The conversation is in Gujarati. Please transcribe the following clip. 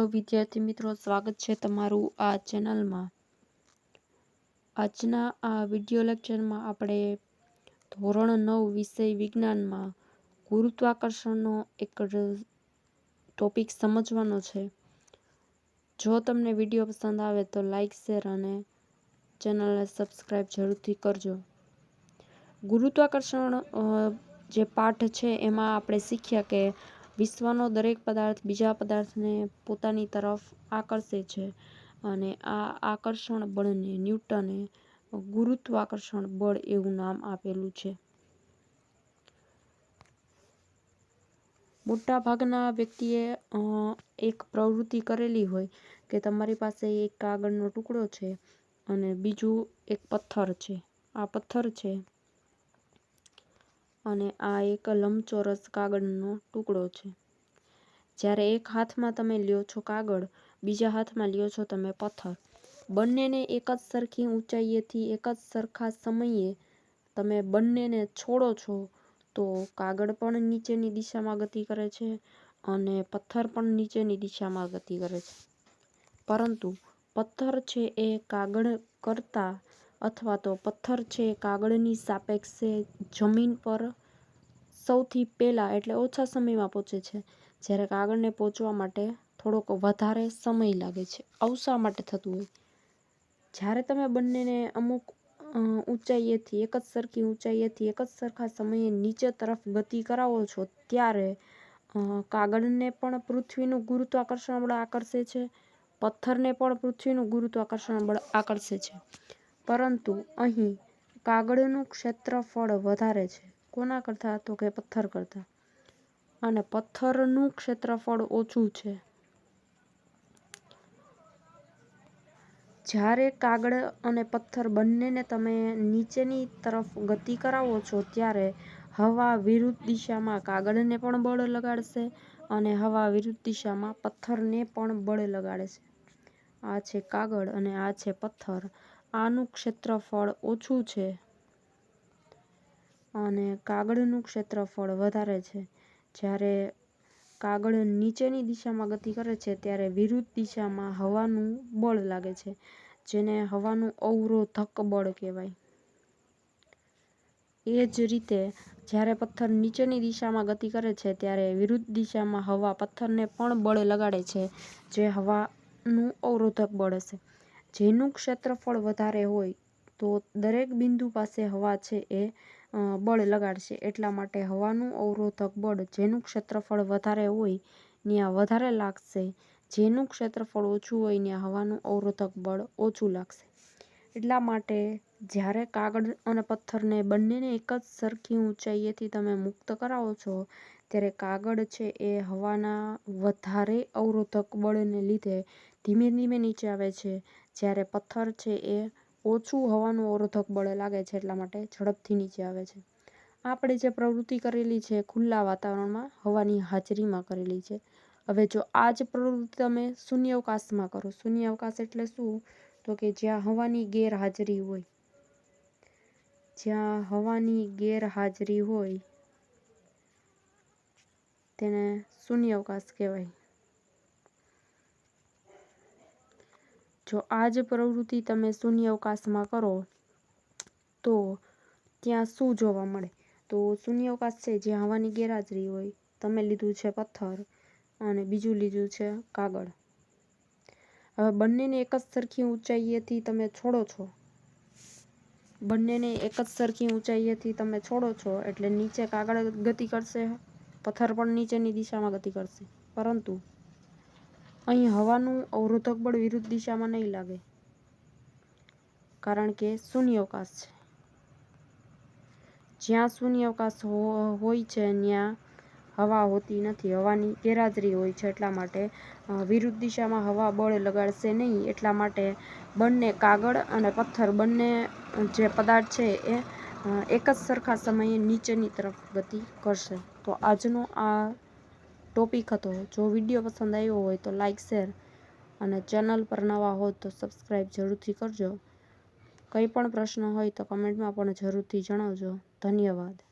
હેલો વિદ્યાર્થી મિત્રો, સ્વાગત છે તમારું આ ચેનલમાં. આજના આ વીડિયો લેક્ચરમાં આપણે ધોરણ નવ વિષય વિજ્ઞાનમાં ગુરુત્વાકર્ષણનો એક ટોપિક સમજવાનો છે. જો તમને વીડિયો પસંદ આવે તો લાઇક શેર અને ચેનલને સબસ્ક્રાઈબ જરૂરથી કરજો. ગુરુત્વાકર્ષણ જે પાઠ છે એમાં આપણે શીખ્યા કે વિશ્વનો દરેક પદાર્થ બીજા પદાર્થને પોતાની તરફ આકર્ષે છે અને આ આકર્ષણ બળને ન્યૂટને ગુરુત્વાકર્ષણ બળ એવું નામ આપેલું છે. મોટા ભાગના વ્યક્તિએ એક પ્રવૃત્તિ કરેલી હોય કે તમારી પાસે એક કાગળનો ટુકડો છે અને બીજું એક પથ્થર છે. આ પથ્થર છે અને આ એક લંબચોરસ કાગળનો ટુકડો છે. જ્યારે એક હાથમાં તમે લ્યો છો કાગળ, બીજા હાથમાં લ્યો છો તમે પથ્થર. બંનેને એક જ સરખી ઊંચાઈએથી એક જ સરખા સમયે તમે બંનેને છોડો છો, તો કાગળ પણ નીચેની દિશામાં ગતિ કરે છે અને પથ્થર પણ નીચેની દિશામાં ગતિ કરે છે. પરંતુ પથ્થર છે એ કાગળ કરતાં અથવા તો પથ્થર છે કાગળની સાપેક્ષે જમીન પર સૌથી પહેલાં એટલે ઓછા સમયમાં પહોંચે છે. જ્યારે કાગળને પહોંચવા માટે થોડોક વધારે સમય લાગે છે. અવસા માટે થતું હોય. જ્યારે તમે બંનેને અમુક ઊંચાઈએથી એક જ સરખી ઊંચાઈએથી એક જ સરખા સમયે નીચે તરફ ગતિ કરાવો છો, ત્યારે કાગળને પણ પૃથ્વીનું ગુરુત્વાકર્ષણ બળ આકર્ષે છે. પથ્થરને પણ પૃથ્વીનું ગુરુત્વાકર્ષણ બળ આકર્ષે છે. પરંતુ અહીં કાગળનું ક્ષેત્રફળ વધારે છે. કોના કરતાં? તો કે પથ્થર કરતાં. અને પથ્થરનું ક્ષેત્રફળ ઓછું છે. જ્યારે કાગળ અને પથ્થર બંનેને તમે નીચેની તરફ ગતિ કરાવો છો, ત્યારે હવા વિરુદ્ધ દિશામાં કાગળને પણ બળ લગાડશે અને હવા વિરુદ્ધ દિશામાં પથ્થરને પણ બળ લગાડશે. આ છે કાગળ અને આ છે પથ્થર. આનું ક્ષેત્રફળ ઓછું છે અને કાગળનું ક્ષેત્રફળ વધારે છે. જ્યારે કાગળ નીચેની દિશામાં ગતિ કરે છે, ત્યારે વિરુદ્ધ દિશામાં હવાનું બળ લાગે છે, જેને હવાનું અવરોધક બળ કહેવાય. એ જ રીતે જ્યારે પથ્થર નીચેની દિશામાં ગતિ કરે છે, ત્યારે વિરુદ્ધ દિશામાં હવા પથ્થરને પણ બળ લગાડે છે, જે હવાનું અવરોધક બળ હશે. જેનું ક્ષેત્રફળ વધારે હોય, તો દરેક બિંદુ પાસે હવા છે એ બળ લગાડશે. એટલા માટે હવાનું અવરોધક બળ જેનું ક્ષેત્રફળ વધારે હોય ત્યાં વધારે લાગશે. જેનું ક્ષેત્રફળ ઓછું હોય ત્યાં હવાનું અવરોધક બળ ઓછું લાગશે. એટલા માટે જ્યારે કાગળ અને પથ્થરને બંનેને એક જ સરખી ઊંચાઈએથી તમે મુક્ત કરાવો છો, ત્યારે કાગળ છે એ હવાના વધારે અવરોધક બળને લીધે ધીમે ધીમે નીચે આવે છે. જ્યારે પથ્થર છે એ ઓછું હવાનું અવરોધક બળ લાગે છે એટલા માટે ઝડપથી નીચે આવે છે. આપણે જે પ્રવૃત્તિ કરેલી છે ખુલ્લા વાતાવરણમાં હવાની હાજરીમાં કરેલી છે. હવે જો આ જ પ્રવૃત્તિ તમે શૂન્યાવકાશમાં કરો. શૂન્યાવકાશ એટલે શું? તો કે જ્યાં હવાની ગેરહાજરી હોય. જ્યાં હવાની ગેરહાજરી હોય, તેને શૂન્યાવકાશ કહેવાય. જો આ જ પ્રવૃત્તિ તમે શૂન્યાવકાશમાં કરો, તો ત્યાં શું જોવા મળે? તો શૂન્યાવકાશ છે જ્યાં હવાની ગેરહાજરી હોય. તમે લીધું છે પથ્થર અને બીજું લીધું છે કાગળ. હવે બંનેને એક જ સરખી ઊંચાઈએથી તમે છોડો છો. બંનેને એક જ સરખી ઊંચાઈએથી તમે છોડો છો, એટલે નીચે કાગળ ગતિ કરશે, પથ્થર પણ નીચેની દિશામાં ગતિ કરશે. પરંતુ અહીં હવાનું અવરોધક બળ વિરુદ્ધ દિશામાં નહીં લાગે. કારણ કે શૂન્યાવકાશ છે. જ્યાં શૂન્યાવકાશ હોય છે, ત્યાં હવા હોતી નથી. હવાની ગેરહાજરી હોય છે એટલા માટે વિરુદ્ધ દિશામાં હવા બળ લગાડશે નહીં. એટલા માટે બંને કાગળ અને પથ્થર બંને જે પદાર્થ છે એ એક જ સરખા સમયે નીચેની તરફ ગતિ કરશે. તો આજનો આ ટોપિક હતો. જો વીડિયો પસંદ આવ્યો હોય તો લાઇક શેર અને ચેનલ પર નવા હો તો સબસ્ક્રાઈબ જરૂરથી કરજો. કંઈ પણ પ્રશ્ન હોય તો કમેન્ટમાં પણ જરૂરથી જણાવજો. ધન્યવાદ.